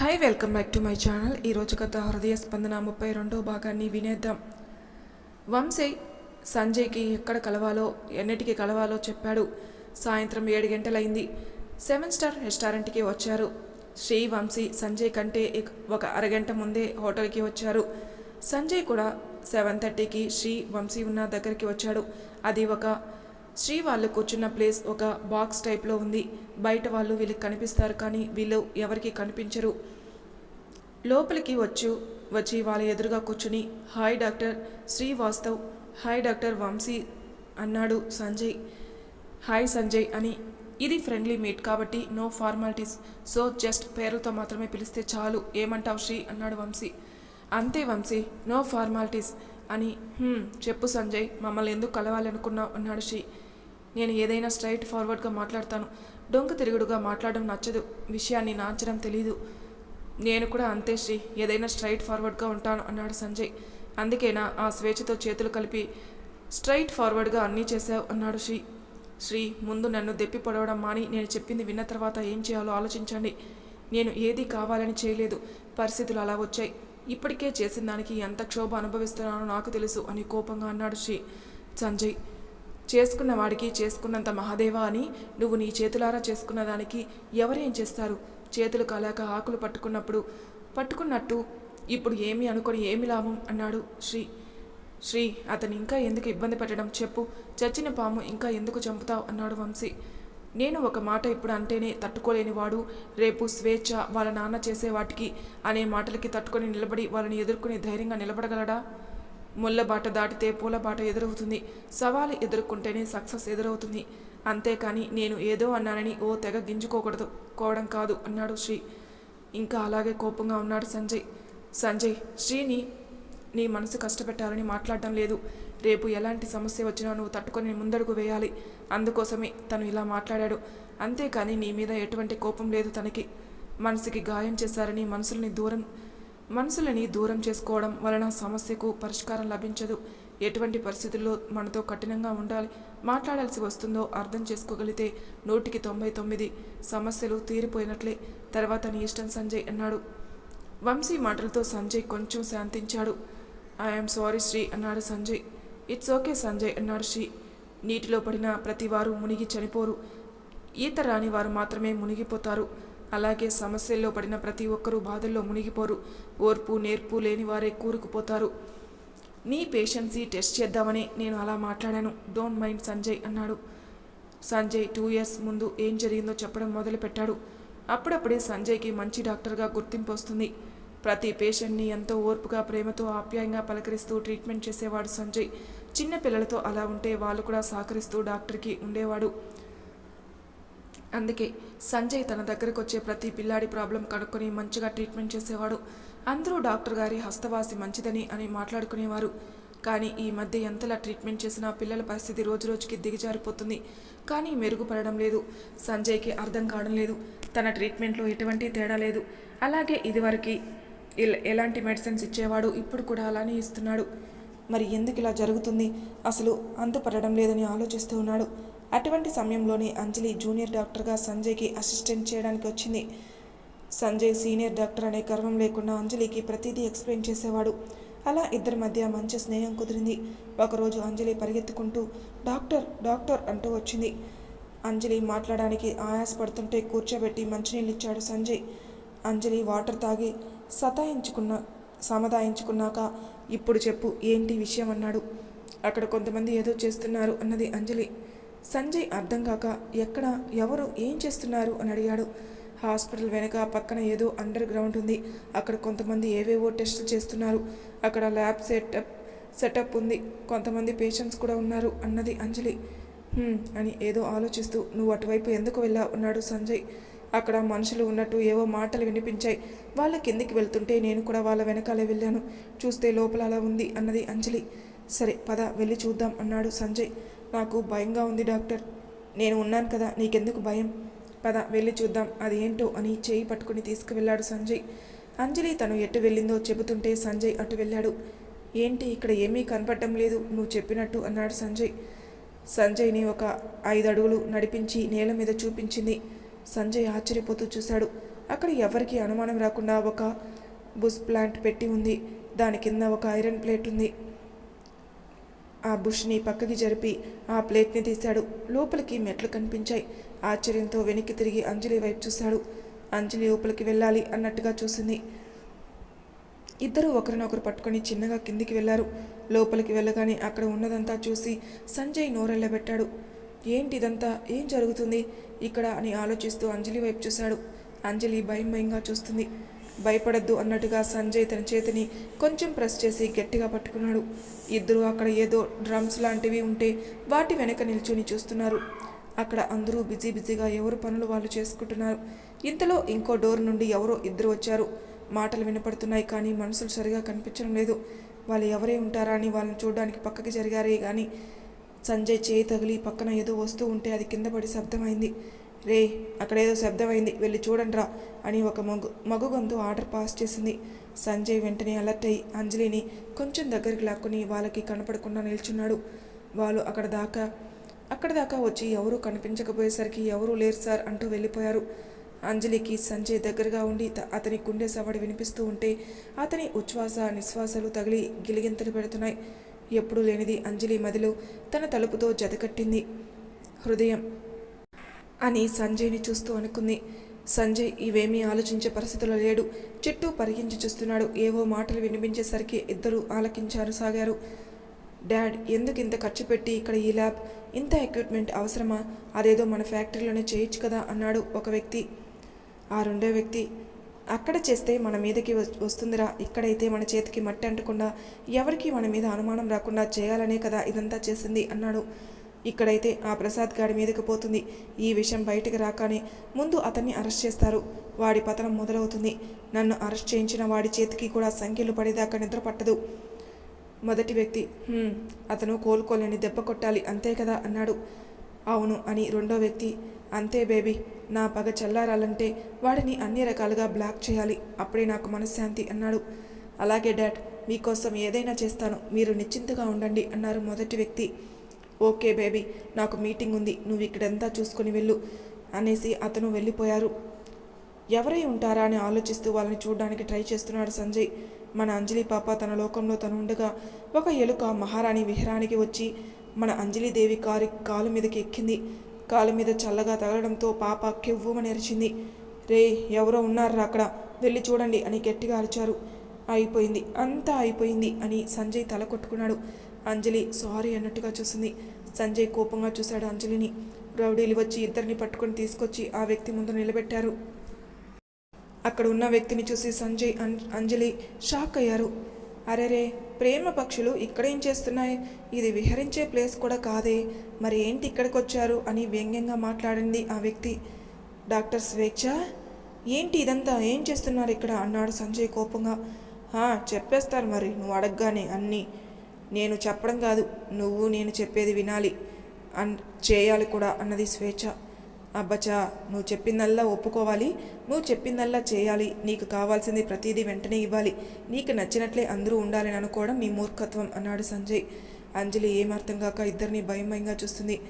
Hi welcome back to my channel ఈరోజు గత హృదయ స్పందన ముప్పై రెండో భాగాన్ని వినేద్దాం. వంశీ సంజయ్కి ఎక్కడ కలవాలో ఎన్నిటికి కలవాలో చెప్పాడు. సాయంత్రం ఏడు గంటలైంది. సెవెన్ స్టార్ రెస్టారెంట్కి వచ్చారు. శ్రీ వంశీ సంజయ్ కంటే ఒక అరగంట ముందే హోటల్కి వచ్చారు. సంజయ్ కూడా సెవెన్ థర్టీకి శ్రీ వంశీ ఉన్న దగ్గరికి వచ్చాడు. అది ఒక శ్రీ వాళ్ళు కూర్చున్న ప్లేస్ ఒక బాక్స్ టైప్లో ఉంది. బయట వాళ్ళు వీళ్ళకి కనిపిస్తారు కానీ వీళ్ళు ఎవరికి కనిపించరు. లోపలికి వచ్చు వచ్చి వాళ్ళ ఎదురుగా కూర్చుని hi doctor Srivastav hi doctor Vamshi అన్నాడు సంజయ్. హాయ్ సంజయ్ అని. ఇది ఫ్రెండ్లీ మీట్ కాబట్టి నో ఫార్మాలిటీస్ సో జస్ట్ పేర్లతో మాత్రమే పిలిస్తే చాలు. ఏమంటావు శ్రీ? అన్నాడు వంశీ. అంతే వంశీ నో ఫార్మాలిటీస్ అని. చెప్పు సంజయ్ మమ్మల్ని ఎందుకు కలవాలనుకున్నావు? అన్నాడు శ్రీ. నేను ఏదైనా స్ట్రైట్ ఫార్వర్డ్గా మాట్లాడతాను. డొంక తిరుగుడుగా మాట్లాడడం నచ్చదు. విషయాన్ని నాచడం తెలీదు. నేను కూడా అంతే శ్రీ. ఏదైనా స్ట్రైట్ ఫార్వర్డ్గా ఉంటాను అన్నాడు సంజయ్. అందుకేనా ఆ స్వేచ్ఛతో చేతులు కలిపి స్ట్రైట్ ఫార్వర్డ్గా అన్నీ చేశావు అన్నాడు శ్రీ. శ్రీ ముందు నన్ను దెప్పి పొడవడం మాని నేను చెప్పింది విన్న తర్వాత ఏం చేయాలో ఆలోచించండి. నేను ఏది కావాలని చేయలేదు. పరిస్థితులు అలా వచ్చాయి. ఇప్పటికే చేసిన దానికి ఎంత క్షోభ అనుభవిస్తున్నానో నాకు తెలుసు అని కోపంగా అన్నాడు శ్రీ. సంజయ్ చేసుకున్న వాడికి చేసుకున్నంత మహాదేవా అని నువ్వు నీ చేతులారా చేసుకున్న దానికి ఎవరేం చేస్తారు? చేతులు కాలాక ఆకులు పట్టుకున్నప్పుడు పట్టుకున్నట్టు ఇప్పుడు ఏమి అనుకొని ఏమి లాభం? అన్నాడు శ్రీ. శ్రీ అతను ఇంకా ఎందుకు ఇబ్బంది పెట్టడం చెప్పు. చచ్చిన పాము ఇంకా ఎందుకు చంపుతావు? అన్నాడు వంశీ. నేను ఒక మాట ఇప్పుడు అంటేనే తట్టుకోలేని వాడు. రేపు స్వేచ్ఛ వాళ్ళ నాన్న చేసే వాటికి అనే మాటలకి తట్టుకొని నిలబడి వాళ్ళని ఎదుర్కొని ధైర్యంగా నిలబడగలడా? ముళ్ళబాట దాటితే పూలబాట ఎదురవుతుంది. సవాలు ఎదుర్కొంటేనే సక్సెస్ ఎదురవుతుంది. అంతేకాని నేను ఏదో అన్నానని ఓ తెగ గింజుకోకూడదు. కోవడం కాదు అన్నాడు శ్రీ. ఇంకా అలాగే కోపంగా ఉన్నాడు సంజయ్. సంజయ్ శ్రీని నీ మనసు కష్టపెట్టాలని మాట్లాడడం లేదు. రేపు ఎలాంటి సమస్య వచ్చినా నువ్వు తట్టుకొని ముందడుగు వేయాలి. అందుకోసమే తను ఇలా మాట్లాడాడు. అంతేకాని నీ మీద ఎటువంటి కోపం లేదు తనకి. మనసుకి గాయం చేశారని మనసుల్ని దూరం మనసులని దూరం చేసుకోవడం వలన సమస్యకు పరిష్కారం లభించదు. ఎటువంటి పరిస్థితుల్లో మనతో కఠినంగా ఉండాలి మాట్లాడాల్సి వస్తుందో అర్థం చేసుకోగలిగితే నూటికి తొంభై తొమ్మిది సమస్యలు తీరిపోయినట్లే. తర్వాత నీ ఇష్టం సంజయ్ అన్నాడు. వంశీ మాటలతో సంజయ్ కొంచెం శాంతించాడు. ఐఎమ్ సారీ శ్రీ అన్నాడు సంజయ్. ఇట్స్ ఓకే సంజయ్ అన్నాడు శ్రీ. నీటిలో పడిన ప్రతివారు మునిగి చనిపోరు. ఈత రాని వారు మాత్రమే మునిగిపోతారు. అలాగే సమస్యల్లో పడిన ప్రతి ఒక్కరూ బాధల్లో మునిగిపోరు. ఓర్పు నేర్పు లేని వారే కూరుకుపోతారు. నీ పేషెన్సీ టెస్ట్ చేద్దామని నేను అలా మాట్లాడాను. డోంట్ మైండ్ సంజయ్ అన్నాడు. సంజయ్ టూ ఇయర్స్ ముందు ఏం జరిగిందో చెప్పడం మొదలుపెట్టాడు. అప్పుడప్పుడే సంజయ్కి మంచి డాక్టర్గా గుర్తింపు వస్తుంది. ప్రతి పేషెంట్ని ఎంతో ఓర్పుగా ప్రేమతో ఆప్యాయంగా పలకరిస్తూ ట్రీట్మెంట్ చేసేవాడు సంజయ్. చిన్న పిల్లలతో అలా ఉంటే వాళ్ళు కూడా సహకరిస్తూ డాక్టర్కి ఉండేవాడు. అందుకే సంజయ్ తన దగ్గరకు వచ్చే ప్రతి పిల్లాడి ప్రాబ్లం కనుక్కొని మంచిగా ట్రీట్మెంట్ చేసేవాడు. అందరూ డాక్టర్ గారి హస్తవాసి మంచిదని అని మాట్లాడుకునేవారు. కానీ ఈ మధ్య ఎంతలా ట్రీట్మెంట్ చేసినా పిల్లల పరిస్థితి రోజురోజుకి దిగజారిపోతుంది. కానీ మెరుగుపడడం లేదు. సంజయ్కి అర్థం కావడం లేదు. తన ట్రీట్మెంట్లో ఎటువంటి తేడా లేదు. అలాగే ఇదివరకు ఎలాంటి మెడిసిన్స్ ఇచ్చేవాడు ఇప్పుడు కూడా అలానే ఇస్తున్నాడు. మరి ఎందుకు ఇలా జరుగుతుంది? అసలు అంతుపడడం లేదని ఆలోచిస్తూ ఉన్నాడు. అటువంటి సమయంలోనే అంజలి జూనియర్ డాక్టర్గా సంజయ్కి అసిస్టెంట్ చేయడానికి వచ్చింది. సంజయ్ సీనియర్ డాక్టర్ అనే గర్వం లేకుండా అంజలికి ప్రతిదీ ఎక్స్ప్లెయిన్ చేసేవాడు. అలా ఇద్దరి మధ్య మంచి స్నేహం కుదిరింది. ఒకరోజు అంజలి పరిగెత్తుకుంటూ డాక్టర్ డాక్టర్ అంటూ వచ్చింది. అంజలి మాట్లాడడానికి ఆయాసపడుతుంటే కూర్చోబెట్టి మంచినీళ్ళు ఇచ్చాడు సంజయ్. అంజలి వాటర్ తాగి సతాయించుకున్న సమదాయించుకున్నాక ఇప్పుడు చెప్పు ఏంటి విషయం? అన్నాడు. అక్కడ కొంతమంది ఏదో చేస్తున్నారు అన్నది అంజలి. సంజయ్ అర్థం కాక ఎక్కడ ఎవరు ఏం చేస్తున్నారు అని అడిగాడు. హాస్పిటల్ వెనక పక్కన ఏదో అండర్ గ్రౌండ్ ఉంది. అక్కడ కొంతమంది ఏవేవో టెస్టులు చేస్తున్నారు. అక్కడ ల్యాబ్ సెటప్ సెటప్ ఉంది. కొంతమంది పేషెంట్స్ కూడా ఉన్నారు అన్నది అంజలి. అని ఏదో ఆలోచిస్తూ నువ్వు అటువైపు ఎందుకు వెళ్ళావు? అన్నాడు సంజయ్. అక్కడ మనుషులు ఉన్నట్టు ఏవో మాటలు వినిపించాయి. వాళ్ళ కిందికి వెళ్తుంటే నేను కూడా వాళ్ళ వెనకాలే వెళ్ళాను. చూస్తే లోపల అలా ఉంది అన్నది అంజలి. సరే పద వెళ్ళి చూద్దాం అన్నాడు సంజయ్. నాకు భయంగా ఉంది డాక్టర్. నేను ఉన్నాను కదా నీకెందుకు భయం? పద వెళ్ళి చూద్దాం. అది ఏంటో అని చేయి పట్టుకుని తీసుకువెళ్ళాడు సంజయ్. అంజలి తను ఎటు వెళ్ళిందో చెబుతుంటే సంజయ్ అటు వెళ్ళాడు. ఏంటి ఇక్కడ ఏమీ కనపడటం లేదు నువ్వు చెప్పినట్టు అన్నాడు సంజయ్. సంజయ్ని ఒక ఐదు అడుగులు నడిపించి నేల మీద చూపించింది. సంజయ్ ఆశ్చర్యపోతూ చూశాడు. అక్కడ ఎవరికి అనుమానం రాకుండా ఒక బుష్ ప్లాంట్ పెట్టి ఉంది. దాని కింద ఒక ఐరన్ ప్లేట్ ఉంది. ఆ బుష్ని పక్కకి జరిపి ఆ ప్లేట్ని తీశాడు. లోపలికి మెట్లు కనిపించాయి. ఆశ్చర్యంతో వెనక్కి తిరిగి అంజలి వైపు చూశాడు. అంజలి లోపలికి వెళ్ళాలి అన్నట్టుగా చూసింది. ఇద్దరు ఒకరినొకరు పట్టుకొని చిన్నగా కిందికి వెళ్ళారు. లోపలికి వెళ్ళగానే అక్కడ ఉన్నదంతా చూసి సంజయ్ నోరెళ్ళబెట్టాడు. ఏంటి ఇదంతా ఏం జరుగుతుంది? ఇక్కడ అని ఆలోచిస్తూ అంజలి వైపు చూశాడు. అంజలి భయం భయంగా చూస్తుంది. భయపడద్దు అన్నట్టుగా సంజయ్ తన చేతిని కొంచెం ప్రెస్ చేసి గట్టిగా పట్టుకున్నాడు. ఇద్దరు అక్కడ ఏదో డ్రమ్స్ లాంటివి ఉంటే వాటి వెనక నిల్చుని చూస్తున్నారు. అక్కడ అందరూ బిజీ బిజీగా ఎవరు పనులు వాళ్ళు చేసుకుంటున్నారు. ఇంతలో ఇంకో డోర్ నుండి ఎవరో ఇద్దరు వచ్చారు. మాటలు వినపడుతున్నాయి కానీ మనసులు సరిగా కనిపించడం లేదు. వాళ్ళు ఎవరే ఉంటారా అని వాళ్ళని చూడడానికి పక్కకి జరిగారే కానీ సంజయ్ చేయి తగిలి పక్కన ఏదో వస్తూ ఉంటే అది కింద పడి శబ్దమైంది రే అక్కడేదో శబ్దమైంది వెళ్ళి చూడండిరా అని ఒక మగు మగు గొంతు ఆర్డర్ పాస్ చేసింది. సంజయ్ వెంటనే అలర్ట్ అయి అంజలిని కొంచెం దగ్గరికి లాక్కుని వాళ్ళకి కనపడకుండా నిల్చున్నాడు. వాళ్ళు అక్కడ దాకా అక్కడ దాకా వచ్చి ఎవరూ కనిపించకపోయేసరికి ఎవరూ లేరు సార్ అంటూ వెళ్ళిపోయారు. అంజలికి సంజయ్ దగ్గరగా ఉండి అతని గుండె సవడి వినిపిస్తూ ఉంటే అతని ఉచ్ఛ్వాస నిశ్వాసాలు తగిలి గిలిగింతలు పెడుతున్నాయి. ఎప్పుడూ లేనిది అంజలి మదిలో తన తలుపుతో జతకట్టింది హృదయం అని సంజయ్ని చూస్తూ అనుకుంది. సంజయ్ ఇవేమీ ఆలోచించే పరిస్థితిలో లేడు. చుట్టూ పరిగించి చూస్తున్నాడు. ఏవో మాటలు వినిపించేసరికి ఇద్దరు ఆలకించారు సాగారు డాడ్ ఎందుకు ఇంత ఖర్చు పెట్టి ఇక్కడ ఈ ల్యాబ్? ఇంత ఎక్విప్మెంట్ అవసరమా? అదేదో మన ఫ్యాక్టరీలోనే చేయొచ్చు కదా అన్నాడు ఒక వ్యక్తి. ఆ రెండో వ్యక్తి అక్కడ చేస్తే మన మీదకి వస్తుందిరా. ఇక్కడైతే మన చేతికి మట్టి అంటకుండా ఎవరికి మన మీద అనుమానం రాకుండా చేయాలనే కదా ఇదంతా చేసింది అన్నాడు. ఇక్కడైతే ఆ ప్రసాద్ గాడి మీదకి పోతుంది. ఈ విషయం బయటకు రాగానే ముందు అతన్ని అరెస్ట్ చేస్తారు. వాడి పతనం మొదలవుతుంది. నన్ను అరెస్ట్ చేయించిన వాడి చేతికి కూడా సంఖ్యలు పడేదాకా నిద్ర పట్టదు. మొదటి వ్యక్తి అతను కోలుకోలేని దెబ్బ కొట్టాలి అంతే కదా అన్నాడు. అవును అని రెండో వ్యక్తి అంతే బేబీ నా పగ చల్లారాలంటే వాడిని అన్ని రకాలుగా బ్లాక్ చేయాలి అప్పుడే నాకు మనశ్శాంతి అన్నాడు. అలాగే డాడ్ మీకోసం ఏదైనా చేస్తాను మీరు నిశ్చింతగా ఉండండి అన్నారు మొదటి వ్యక్తి. ఓకే బేబీ నాకు మీటింగ్ ఉంది నువ్వు ఇక్కడంతా చూసుకుని వెళ్ళు అనేసి అతను వెళ్ళిపోయారు. ఎవరై ఉంటారా అని ఆలోచిస్తూ వాళ్ళని చూడడానికి ట్రై చేస్తున్నాడు సంజయ్. మన అంజలి పాప తన లోకంలో తను ఉండగా ఒక ఎలుక మహారాణి విహారానికి వచ్చి మన అంజలిదేవి కారి కాలు మీదకి ఎక్కింది. కాలు మీద చల్లగా తగలడంతో పాప కెవ్వుమని అరిచింది. రే ఎవరో ఉన్నారా అక్కడ వెళ్ళి చూడండి అని గట్టిగా అరిచారు. అయిపోయింది అంతా అయిపోయింది అని సంజయ్ తల కొట్టుకున్నాడు. అంజలి సారీ అన్నట్టుగా చూసింది. సంజయ్ కోపంగా చూశాడు అంజలిని. రౌడీలు వచ్చి ఇద్దరిని పట్టుకొని తీసుకొచ్చి ఆ వ్యక్తి ముందు నిలబెట్టారు. అక్కడ ఉన్న వ్యక్తిని చూసి సంజయ్ అం- అంజలి షాక్ అయ్యారు. అరెరే ప్రేమ పక్షులు ఇక్కడేం చేస్తున్నాయి? ఇది విహరించే ప్లేస్ కూడా కాదే. మరి ఏంటి ఇక్కడికి వచ్చారు అని వ్యంగ్యంగా మాట్లాడింది ఆ వ్యక్తి. డాక్టర్ స్వేచ్ఛ? ఏంటి ఇదంతా? ఏం చేస్తున్నారు ఇక్కడ? అన్నాడు సంజయ్ కోపంగా. చెప్పేస్తారు మరి నువ్వు అడగగానే అన్నీ. నేను చెప్పడం కాదు నువ్వు నేను చెప్పేది వినాలి అన్ చేయాలి కూడా అన్నది స్వేచ్ఛ. అబ్బచా నువ్వు చెప్పిందల్లా ఒప్పుకోవాలి నువ్వు చెప్పిందల్లా చేయాలి. నీకు కావాల్సింది ప్రతిదీ వెంటనే ఇవ్వాలి. నీకు నచ్చినట్లే అందరూ ఉండాలని అనుకోవడం మీ మూర్ఖత్వం అన్నాడు సంజయ్. అంజలి ఏమర్థం కాక ఇద్దరిని భయంభయంగా చూస్తుంది.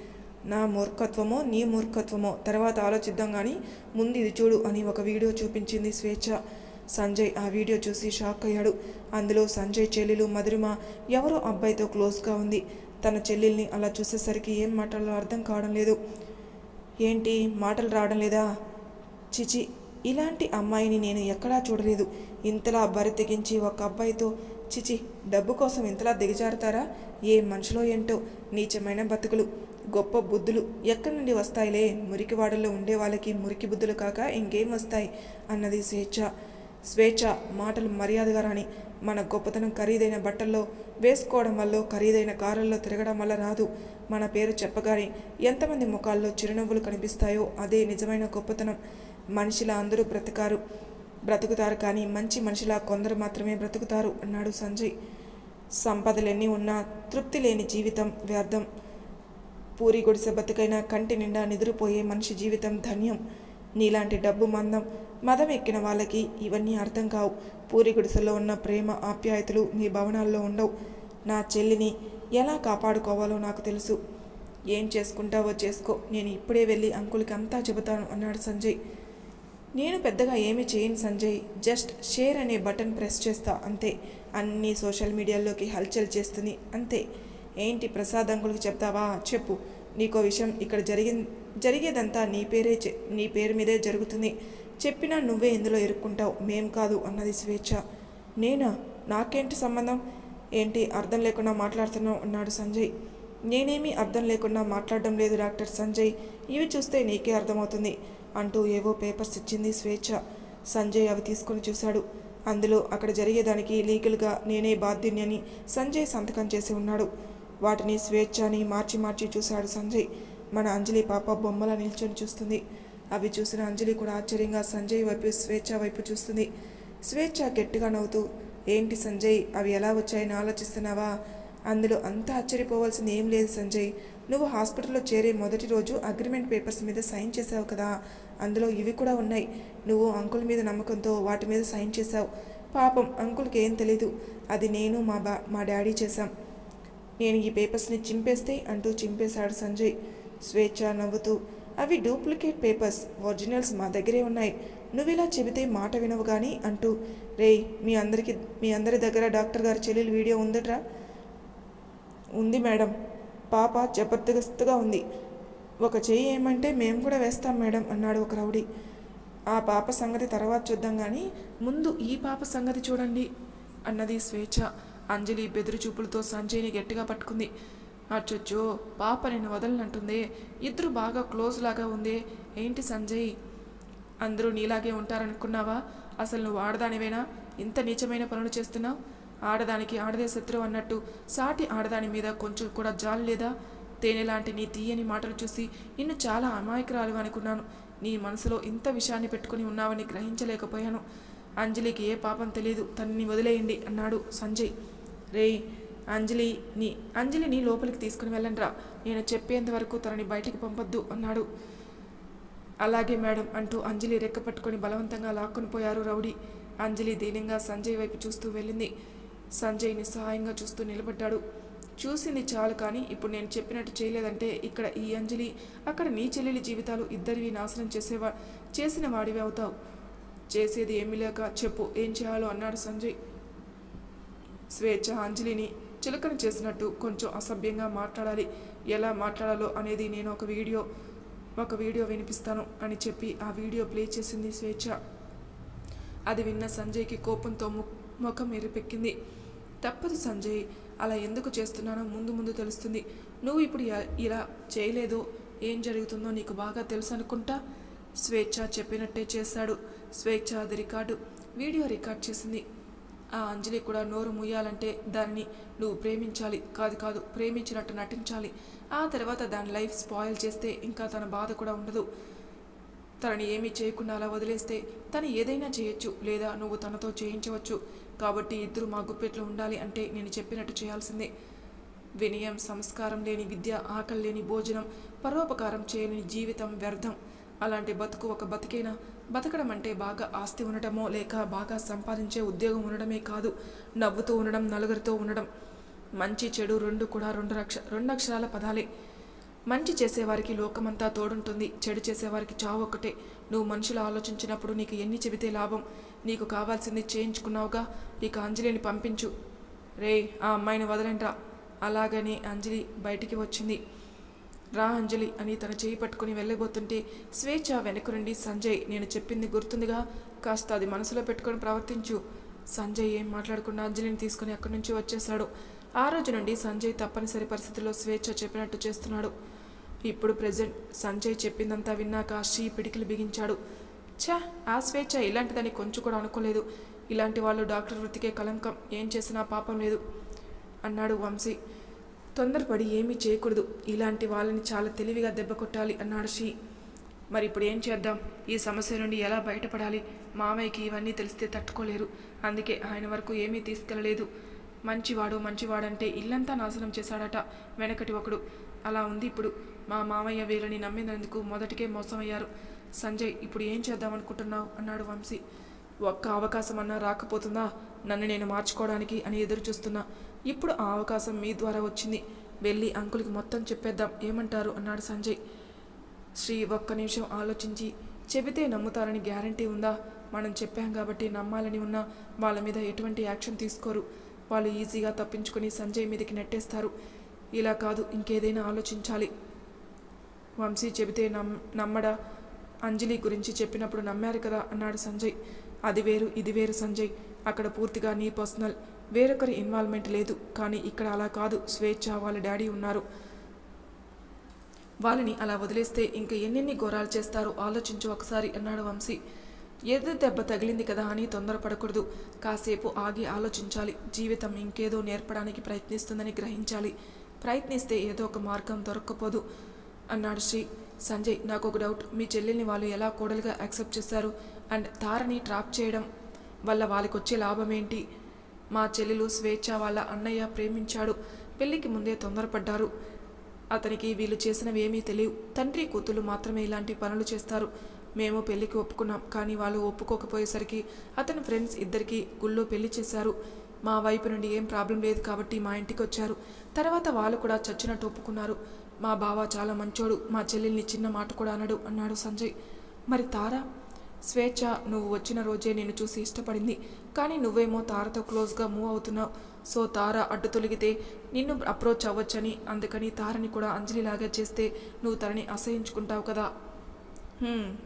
నా మూర్ఖత్వమో నీ మూర్ఖత్వమో తర్వాత ఆలోచిద్దాం కానీ ముందు ఇది చూడు అని ఒక వీడియో చూపించింది స్వేచ్ఛ. సంజయ్ ఆ వీడియో చూసి షాక్ అయ్యాడు. అందులో సంజయ్ చెల్లెలు మధురిమ ఎవరో అబ్బాయితో క్లోజ్గా ఉంది. తన చెల్లెల్ని అలా చూసేసరికి ఏం మాటలో అర్థం కావడం లేదు. ఏంటి? మాటలు రావడం లేదా? చిచి ఇలాంటి అమ్మాయిని నేను ఎక్కడా చూడలేదు. ఇంతలా బరి తెగించి ఒక అబ్బాయితో చిచి డబ్బు కోసం ఇంతలా దిగజారుతారా? ఏ మనుషులో ఏంటో? నీచమైన బతుకులు గొప్ప బుద్ధులు ఎక్కడి నుండి వస్తాయిలే? మురికివాడల్లో ఉండే వాళ్ళకి మురికి బుద్ధులు కాక ఇంకేం వస్తాయి? అన్నది స్వేచ్ఛ. స్వేచ్ఛ మాటలు మర్యాదగా రాని మన గొప్పతనం ఖరీదైన బట్టల్లో వేసుకోవడం వల్ల ఖరీదైన కారుల్లో తిరగడం వల్ల రాదు. మన పేరు చెప్పగానే ఎంతమంది ముఖాల్లో చిరునవ్వులు కనిపిస్తాయో అదే నిజమైన గొప్పతనం. మనిషిలా అందరూ బ్రతకారు. బ్రతుకుతారు కానీ మంచి మనిషిలా కొందరు మాత్రమే బ్రతుకుతారు అన్నాడు సంజయ్. సంపదలెన్ని ఉన్నా తృప్తి లేని జీవితం వ్యర్థం. పూరి గుడిసె బతుకైనా కంటి నిండా నిద్రపోయే మనిషి జీవితం ధన్యం. నీలాంటి డబ్బు మందం మదం ఎక్కిన వాళ్ళకి ఇవన్నీ అర్థం కావు. పూరి గుడిసెలో ఉన్న ప్రేమ ఆప్యాయతలు నీ భవనాల్లో ఉండవు. నా చెల్లిని ఎలా కాపాడుకోవాలో నాకు తెలుసు. ఏం చేసుకుంటావో చేసుకో. నేను ఇప్పుడే వెళ్ళి అంకుల్కి అంతా చెబుతాను అన్నాడు సంజయ్. నేను పెద్దగా ఏమి చేయను సంజయ్. జస్ట్ షేర్ అనే బటన్ ప్రెస్ చేస్తా అంతే. అన్ని సోషల్ మీడియాలోకి హల్చల్ చేస్తుంది అంతే. ఏంటి ప్రసాద్ అంకుల్కి చెప్తావా? చెప్పు. నీకో విషయం ఇక్కడ జరిగి జరిగేదంతా నీ పేరే నీ పేరు మీదే జరుగుతుంది. చెప్పినా నువ్వే ఇందులో ఇరుక్కుంటావు. మేం కాదు అన్నది స్వేచ్ఛ. నేనా? నాకేంటి సంబంధం? ఏంటి అర్థం లేకుండా మాట్లాడుతున్నావు? అన్నాడు సంజయ్. నేనేమీ అర్థం లేకుండా మాట్లాడడం లేదు డాక్టర్ సంజయ్. ఇవి చూస్తే నీకే అర్థమవుతుంది అంటూ ఏవో పేపర్స్ ఇచ్చింది స్వేచ్ఛ. సంజయ్ అవి తీసుకుని చూశాడు. అందులో అక్కడ జరిగేదానికి లీగల్గా నేనే బాధ్యుని సంజయ్ సంతకం చేసి ఉన్నాడు. వాటిని స్వేచ్ఛ అని మార్చి మార్చి చూశాడు సంజయ్. మన అంజలి పాప బొమ్మలా నిల్చొని చూస్తుంది. అవి చూసిన అంజలి కూడా ఆశ్చర్యంగా సంజయ్ వైపు స్వేచ్ఛ వైపు చూస్తుంది. స్వేచ్ఛ గట్టిగా నవ్వుతూ ఏంటి సంజయ్ అవి ఎలా వచ్చాయని ఆలోచిస్తున్నావా? అందులో అంత ఆశ్చర్యపోవాల్సింది ఏం లేదు సంజయ్. నువ్వు హాస్పిటల్లో చేరే మొదటి రోజు అగ్రిమెంట్ పేపర్స్ మీద సైన్ చేసావు కదా? అందులో ఇవి కూడా ఉన్నాయి. నువ్వు అంకుల్ మీద నమ్మకంతో వాటి మీద సైన్ చేశావు. పాపం అంకుల్కి ఏం తెలీదు. అది నేను మా బా మా డాడీ చేశాం. నేను ఈ పేపర్స్ని చింపేస్తే అంటూ చింపేశాడు సంజయ్. స్వేచ్ఛ నవ్వుతూ అవి డూప్లికేట్ పేపర్స్ ఒరిజినల్స్ మా దగ్గరే ఉన్నాయి. నువ్వు ఇలా చెబితే మాట వినవు కానీ అంటూ రేయ్ మీ అందరికి మీ అందరి దగ్గర డాక్టర్ గారి చెల్లెలు వీడియో ఉందట్రా? ఉంది మేడం. పాప జబర్దస్తుగా ఉంది. ఒక చెయ్యి ఏమంటే మేము కూడా వేస్తాం మేడం అన్నాడు ఒక రౌడీ. ఆ పాప సంగతి తర్వాత చూద్దాం కానీ ముందు ఈ పాప సంగతి చూడండి అన్నది స్వేచ్ఛ. అంజలి బెదురు చూపులతో సంజయ్ని గట్టిగా పట్టుకుంది. అచ్చొచ్చో పాప నేను వదలనంటుంది. ఇద్దరు బాగా క్లోజ్ లాగా ఉంది. ఏంటి సంజయ్? అందరూ నీలాగే ఉంటారనుకున్నావా? అసలు నువ్వు ఆడదానివేనా? ఇంత నీచమైన పనులు చేస్తున్నావు? ఆడదానికి ఆడదే శత్రువు అన్నట్టు సాటి ఆడదాని మీద కొంచెం కూడా జాలి లేదా? తేనె లాంటి నీ తీయని మాటలు చూసి నిన్ను చాలా అమాయకురాలు అనుకున్నాను. నీ మనసులో ఇంత విషయాన్ని పెట్టుకుని ఉన్నావని గ్రహించలేకపోయాను. అంజలికి ఏ పాపం తెలియదు తనని వదిలేయండి అన్నాడు సంజయ్. రేయ్ అంజలిని అంజలిని లోపలికి తీసుకుని వెళ్ళండిరా. నేను చెప్పేంత వరకు తనని బయటికి పంపొద్దు అన్నాడు. అలాగే మేడం అంటూ అంజలి రెక్క పట్టుకొని బలవంతంగా లాక్కొని పోయారు రౌడీ. అంజలి దీనంగా సంజయ్ వైపు చూస్తూ వెళ్ళింది. సంజయ్ నిస్సహాయంగా చూస్తూ నిలబడ్డాడు. చూసింది చాలు కానీ ఇప్పుడు నేను చెప్పినట్టు చేయలేదంటే ఇక్కడ ఈ అంజలి అక్కడ నీ చెల్లెలి జీవితాలు ఇద్దరివి నాశనం చేసేవా చేసిన వాడివి అవుతావు. చేసేది ఏమీ లేక చెప్పు ఏం చేయాలో అన్నాడు సంజయ్. స్వేచ్ఛ అంజలిని చిలకని చేసినట్టు కొంచెం అసభ్యంగా మాట్లాడాలి. ఎలా మాట్లాడాలో అనేది నేను ఒక వీడియో ఒక వీడియో వినిపిస్తాను అని చెప్పి ఆ వీడియో ప్లే చేసింది స్వేచ్ఛ. అది విన్న సంజయ్కి కోపంతో ము- ముఖం ఎరిపెక్కింది తప్పదు సంజయ్ అలా ఎందుకు చేస్తున్నానో ముందు ముందు తెలుస్తుంది. నువ్వు ఇప్పుడు ఇలా చేయలేదో. ఏం జరుగుతుందో నీకు బాగా తెలుసు అనుకుంటా? స్వేచ్ఛ చెప్పినట్టే చేశాడు స్వేచ్ఛ అది రికార్డు. వీడియో రికార్డ్ చేసింది. ఆ అంజలి కూడా నోరు ముయ్యాలంటే దాన్ని నువ్వు ప్రేమించాలి. కాదు కాదు ప్రేమించినట్టు నటించాలి. ఆ తర్వాత దాని లైఫ్ స్పాయిల్ చేస్తే ఇంకా తన బాధ కూడా ఉండదు. తనని ఏమీ చేయకుండా అలా వదిలేస్తే తను ఏదైనా చేయొచ్చు లేదా నువ్వు తనతో చేయించవచ్చు. కాబట్టి ఇద్దరు మా గుప్పెట్లో ఉండాలి అంటే నేను చెప్పినట్టు చేయాల్సిందే. వినయం సంస్కారం లేని విద్య ఆకలి లేని భోజనం పరోపకారం చేయని జీవితం వ్యర్థం. అలాంటి బతుకు ఒక బతికేనా? బతకడం అంటే బాగా ఆస్తి ఉండటమో లేక బాగా సంపాదించే ఉద్యోగం ఉండడమే కాదు నవ్వుతూ ఉండడం నలుగురితో ఉండడం. మంచి చెడు రెండు కూడా రెండు అక్ష రెండు అక్షరాల పదాలే. మంచి చేసేవారికి లోకమంతా తోడుంటుంది చెడు చేసేవారికి చావు ఒక్కటే. నువ్వు మనుషులు ఆలోచించినప్పుడు నీకు ఎన్ని చెబితే లాభం? నీకు కావాల్సింది చేయించుకున్నావుగా? ఇక అంజలిని పంపించు. రేయ్ ఆ అమ్మాయిని వదలంట్రా అలాగని అంజలి బయటికి వచ్చింది. రా అంజలి అని తన చేయి పట్టుకుని వెళ్ళబోతుంటే స్వేచ్ఛ వెనక నుండి సంజయ్ నేను చెప్పింది గుర్తుందిగా? కాస్త అది మనసులో పెట్టుకొని ప్రవర్తించు. సంజయ్ ఏం మాట్లాడకుండా అంజలిని తీసుకుని అక్కడి నుంచి వచ్చేశాడు. ఆ రోజు నుండి సంజయ్ తప్పనిసరి పరిస్థితుల్లో స్వేచ్ఛ చెప్పినట్టు చేస్తున్నాడు. ఇప్పుడు ప్రజెంట్ సంజయ్ చెప్పిందంతా విన్నాక శ్రీ పిడికిలు బిగించాడు. ఛా ఆ స్వేచ్ఛ ఇలాంటిదని కొంచెం కూడా అనుకోలేదు. ఇలాంటి వాళ్ళు డాక్టర్ వృత్తికే కలంకం ఏం చేసినా పాపం లేదు. అన్నాడు వంశీ. తొందరపడి ఏమీ చేయకూడదు. ఇలాంటి వాళ్ళని చాలా తెలివిగా దెబ్బ కొట్టాలి అన్నాడు షీ. మరి ఇప్పుడు ఏం చేద్దాం? ఈ సమస్య నుండి ఎలా బయటపడాలి? మామయ్యకి ఇవన్నీ తెలిస్తే తట్టుకోలేరు. అందుకే ఆయన వరకు ఏమీ తీసుకెళ్ళలేదు మంచివాడు మంచివాడంటే ఇల్లంతా నాశనం చేశాడట వెనకటి ఒకడు. అలా ఉంది ఇప్పుడు. మా మామయ్య వీళ్ళని నమ్మినందుకు మొదటికే మోసమయ్యారు. సంజయ్ ఇప్పుడు ఏం చేద్దాం అనుకుంటున్నావు? అన్నాడు వంశీ. ఒక్క అవకాశం అన్నా రాకపోతుందా? నన్ను నేను మార్చుకోవడానికి అని ఎదురు చూస్తున్నా ఇప్పుడు ఆ అవకాశం మీ ద్వారా వచ్చింది. వెళ్ళి అంకుల్కి మొత్తం చెప్పేద్దాం. ఏమంటారు? అన్నాడు సంజయ్. శ్రీ ఒక్క నిమిషం ఆలోచించి. చెబితే నమ్ముతారని గ్యారంటీ ఉందా? మనం చెప్పాం కాబట్టి నమ్మాలని ఉన్నా వాళ్ళ మీద ఎటువంటి యాక్షన్ తీసుకోరు. వాళ్ళు ఈజీగా తప్పించుకొని సంజయ్ మీదకి నెట్టేస్తారు. ఇలా కాదు ఇంకేదైనా ఆలోచించాలి. వంశీ చెబితే నమ్ నమ్మడా? అంజలి గురించి చెప్పినప్పుడు నమ్మారు కదా? అన్నాడు సంజయ్. అది వేరు ఇది వేరు సంజయ్. అక్కడ పూర్తిగా నీ పర్సనల్. వేరొకరి ఇన్వాల్వ్మెంట్ లేదు. కానీ ఇక్కడ అలా కాదు. స్వేచ్ఛ వాళ్ళ డాడీ ఉన్నారు. వాళ్ళని అలా వదిలేస్తే ఇంకా ఎన్నెన్ని ఘోరాలు చేస్తారో ఆలోచించు ఒకసారి అన్నాడు వంశీ. ఏదో దెబ్బ తగిలింది కదా అని తొందరపడకూడదు. కాసేపు ఆగి ఆలోచించాలి. జీవితం ఇంకేదో నేర్పడానికి ప్రయత్నిస్తుందని గ్రహించాలి. ప్రయత్నిస్తే ఏదో ఒక మార్గం దొరక్కపోదు అన్నాడు శ్రీ. సంజయ్ నాకు ఒక డౌట్. మీ చెల్లెల్ని వాళ్ళు ఎలా కోడలుగా యాక్సెప్ట్ చేశారు? అండ్ తారని ట్రాప్ చేయడం వల్ల వాళ్ళకి వచ్చే లాభం ఏంటి మా చెల్లెలు స్వేచ్ఛ వాళ్ళ అన్నయ్య ప్రేమించాడు. పెళ్ళికి ముందే తొందరపడ్డారు. అతనికి వీళ్ళు చేసినవి ఏమీ తెలియవు. తండ్రి కూతులు మాత్రమే ఇలాంటి పనులు చేస్తారు. మేము పెళ్ళికి ఒప్పుకున్నాం కానీ వాళ్ళు ఒప్పుకోకపోయేసరికి అతని ఫ్రెండ్స్ ఇద్దరికి గుళ్ళో పెళ్ళి చేశారు. మా వైపు నుండి ఏం ప్రాబ్లం లేదు కాబట్టి మా ఇంటికి వచ్చారు. తర్వాత వాళ్ళు కూడా చచ్చినట్టు ఒప్పుకున్నారు. మా బావ చాలా మంచోడు మా చెల్లెల్ని చిన్న మాట కూడా అనడు అన్నాడు సంజయ్. మరి తారా స్వేచ్ఛ నువ్వు వచ్చిన రోజే నిన్ను చూసి ఇష్టపడింది. కానీ నువ్వేమో తారతో క్లోజ్గా మూవ్ అవుతున్నావు. సో తార అడ్డు తొలిగితే నిన్ను అప్రోచ్ అవ్వచ్చని అందుకని తారని కూడా అంజలిలాగా చేస్తే నువ్వు తనని అసహించుకుంటావు కదా.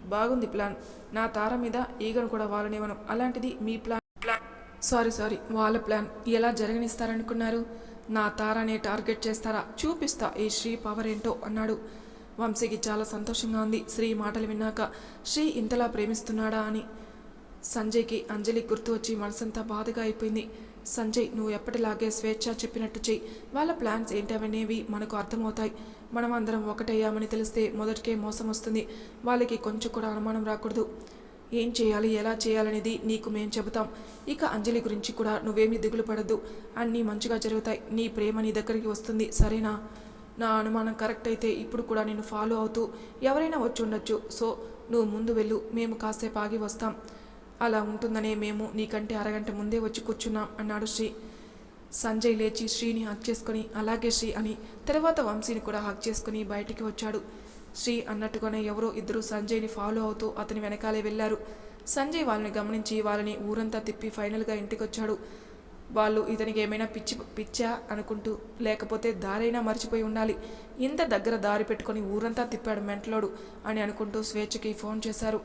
బాగుంది ప్లాన్. నా తార మీద ఈగను కూడా వాళ్ళనివ్వను అలాంటిది మీ ప్లాన్ ప్లాన్. సారీ సారీ వాళ్ళ ప్లాన్. ఎలా జరగనిస్తారనుకున్నారు? నా తారనే టార్గెట్ చేస్తారా? చూపిస్తా ఈ శ్రీ పవర్ ఏంటో అన్నాడు. వంశీకి చాలా సంతోషంగా ఉంది. శ్రీ మాటలు విన్నాక శ్రీ ఇంతలా ప్రేమిస్తున్నాడా అని. సంజయ్కి అంజలి గుర్తు వచ్చి మనసంతా బాధగా అయిపోయింది. సంజయ్ నువ్వు ఎప్పటిలాగే స్వేచ్ఛ చెప్పినట్టు చెయ్యి. వాళ్ళ ప్లాన్స్ ఏంటవనేవి మనకు అర్థమవుతాయి. మనం అందరం ఒకటయ్యామని తెలిస్తే మొదటికే మోసం వస్తుంది. వాళ్ళకి కొంచెం కూడా అనుమానం రాకూడదు. ఏం చేయాలి ఎలా చేయాలనేది నీకు మేం చెబుతాం. ఇక అంజలి గురించి కూడా నువ్వేమీ దిగులు పడద్దు. అన్నీ మంచిగా జరుగుతాయి. నీ ప్రేమ నీ దగ్గరికి వస్తుంది. సరేనా? నా అనుమానం కరెక్ట్ అయితే ఇప్పుడు కూడా నేను ఫాలో అవుతూ ఎవరైనా వచ్చి ఉండొచ్చు. సో నువ్వు ముందు వెళ్ళు మేము కాసేపు ఆగి వస్తాం. అలా ఉంటుందనే మేము నీకంటే అరగంట ముందే వచ్చి కూర్చున్నాం అన్నాడు శ్రీ. సంజయ్ లేచి శ్రీని హక్ చేసుకొని అలాగే శ్రీ అని తర్వాత వంశీని కూడా హక్ చేసుకుని బయటికి వచ్చాడు. శ్రీ అన్నట్టుగానే ఎవరో ఇద్దరు సంజయ్ని ఫాలో అవుతూ అతని వెనకాలే వెళ్ళారు. సంజయ్ వాళ్ళని గమనించి వాళ్ళని ఊరంతా తిప్పి ఫైనల్గా ఇంటికొచ్చాడు. వాళ్ళు ఇతనికి ఏమైనా పిచ్చి పిచ్చా అనుకుంటూ లేకపోతే దారైనా మర్చిపోయి ఉండాలి. ఇంత దగ్గర దారి పెట్టుకొని ఊరంతా తిప్పాడు మెంటలోడు అని అనుకుంటూ స్వేచ్ఛకి ఫోన్ చేశారు.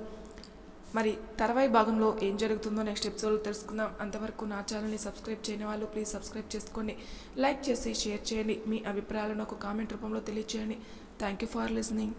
మరి తర్వాయి భాగంలో ఏం జరుగుతుందో నెక్స్ట్ ఎపిసోడ్లో తెలుసుకుందాం. అంతవరకు నా ఛానల్ని సబ్స్క్రైబ్ చేయని వాళ్ళు ప్లీజ్ సబ్స్క్రైబ్ చేసుకోండి. లైక్ చేసి షేర్ చేయండి. మీ అభిప్రాయాలను ఒక కామెంట్ రూపంలో తెలియచేయండి. Thank you for listening.